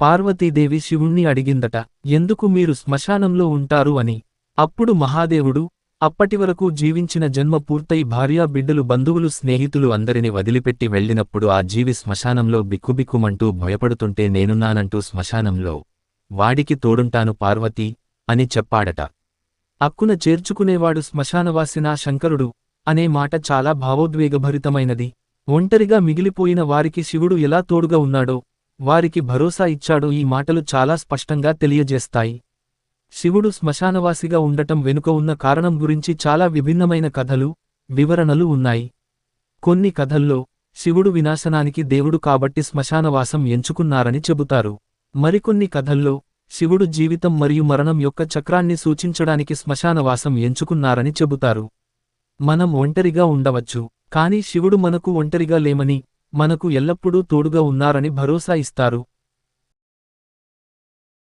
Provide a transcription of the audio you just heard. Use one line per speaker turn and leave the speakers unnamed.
పార్వతీదేవి శివుణ్ణి అడిగిందట ఎందుకు మీరు శ్మశానంలో ఉంటారు అని? అప్పుడు మహాదేవుడు అప్పటివరకు జీవించిన జన్మ పూర్తయి భార్యా బిడ్డలు బంధువులు స్నేహితులు అందరిని వదిలిపెట్టి వెళ్ళినప్పుడు ఆ జీవి శ్మశానంలో బిక్కుబిక్కుమంటూ భయపడుతుంటే నేనున్నానంటూ శ్మశానంలో వాడికి తోడుంటాను పార్వతీ అని చెప్పాడట. అక్కున చేర్చుకునేవాడు శ్మశానవాసినా శంకరుడు అనే మాట చాలా భావోద్వేగభరితమైనది. ఒంటరిగా మిగిలిపోయిన వారికి శివుడు ఎలా తోడుగా ఉన్నాడో వారికి భరోసా ఇచ్చాడు. ఈ మాటలు చాలా స్పష్టంగా తెలియజేస్తాయి. శివుడు శ్మశానవాసిగా ఉండటం వెనుక ఉన్న కారణం గురించి చాలా విభిన్నమైన కథలు వివరణలు ఉన్నాయి. కొన్ని కథల్లో శివుడు వినాశనానికి దేవుడు కాబట్టి శ్మశానవాసం ఎంచుకున్నారని చెబుతారు. మరికొన్ని కథల్లో శివుడు జీవితం మరియు మరణం యొక్క చక్రాన్ని సూచించడానికి శ్మశానవాసం ఎంచుకున్నారని చెబుతారు. మనం ఒంటరిగా ఉండవచ్చు కానీ శివుడు మనకు ఒంటరిగా లేమని మనకు ఎల్లప్పుడూ తోడుగా ఉన్నారని భరోసా ఇస్తారు.